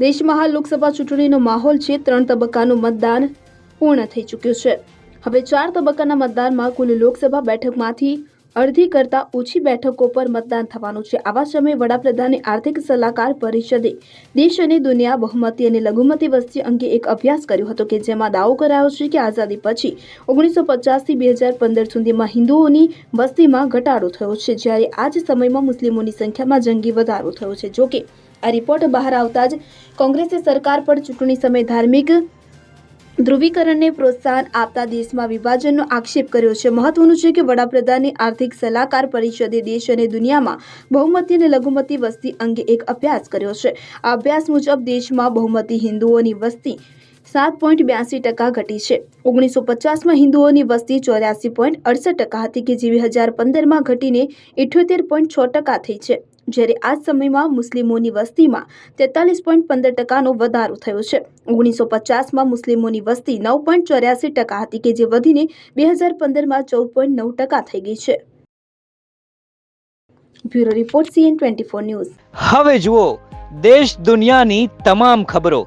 દેશમાં હાલ લોકસભા ચૂંટણીનો માહોલ છે. ત્રણ તબક્કાનું મતદાન પૂર્ણ થઈ ચૂક્યું છે. હવે ચાર તબક્કાના મતદાનમાં કુલ લોકસભા બેઠકમાંથી અડધી કરતાં ઓછી બેઠકો પર મતદાન થવાનું છે. આવા સમયે વડાપ્રધાને આર્થિક સલાહકાર પરિષદે દેશ અને દુનિયા બહુમતી અને લઘુમતી વસ્તી અંગે એક અભ્યાસ કર્યો હતો કે જેમાં દાવો કરાયો છે કે આઝાદી પછી ઓગણીસો પચાસથી બે હજાર પંદર સુધીમાં હિન્દુઓની વસ્તીમાં ઘટાડો થયો છે. જ્યારે આ જ સમયમાં મુસ્લિમોની સંખ્યામાં જંગી વધારો થયો છે. જોકે આ રિપોર્ટ બહાર આવતા જ કોંગ્રેસે સરકાર પર ચૂંટણી સમયે ધાર્મિક ધ્રુવીકરણને પ્રોત્સાહન આપતા દેશમાં વિભાજનનો આક્ષેપ કર્યો છે. મહત્વનું છે કે વડાપ્રધાનની આર્થિક સલાહકાર પરિષદે દેશ અને દુનિયામાં બહુમતી અને લઘુમતી વસ્તી અંગે એક અભ્યાસ કર્યો છે. આ અભ્યાસ મુજબ દેશમાં બહુમતી હિન્દુઓની વસ્તી સાત પોઈન્ટ બ્યાસી ટકા ઘટી છે. ઓગણીસો પચાસમાં હિન્દુઓની વસ્તી ચોર્યાસી પોઈન્ટ અડસઠ ટકા હતી કે જે બે હજાર પંદરમાં ઘટીને ઇઠ્યોતેર પોઈન્ટ છ ટકા થઈ છે. જ્યારે આ સમયમાં મુસ્લિમોની વસ્તીમાં તેતાલીસ પોઈન્ટ પંદર ટકાનો વધારો થયો છે. ઓગણીસો પચાસમાં મુસ્લિમોની વસ્તી નવ પોઈન્ટ ચોર્યાસી ટકા હતી કે જે વધીને બે હજાર પંદરમાં ચૌદ પોઈન્ટ નવ ટકા થઈ ગઈ છે. Bureau report CN twenty four news. હવે જુઓ, દેશ દુનિયાની તમામ ખબરો.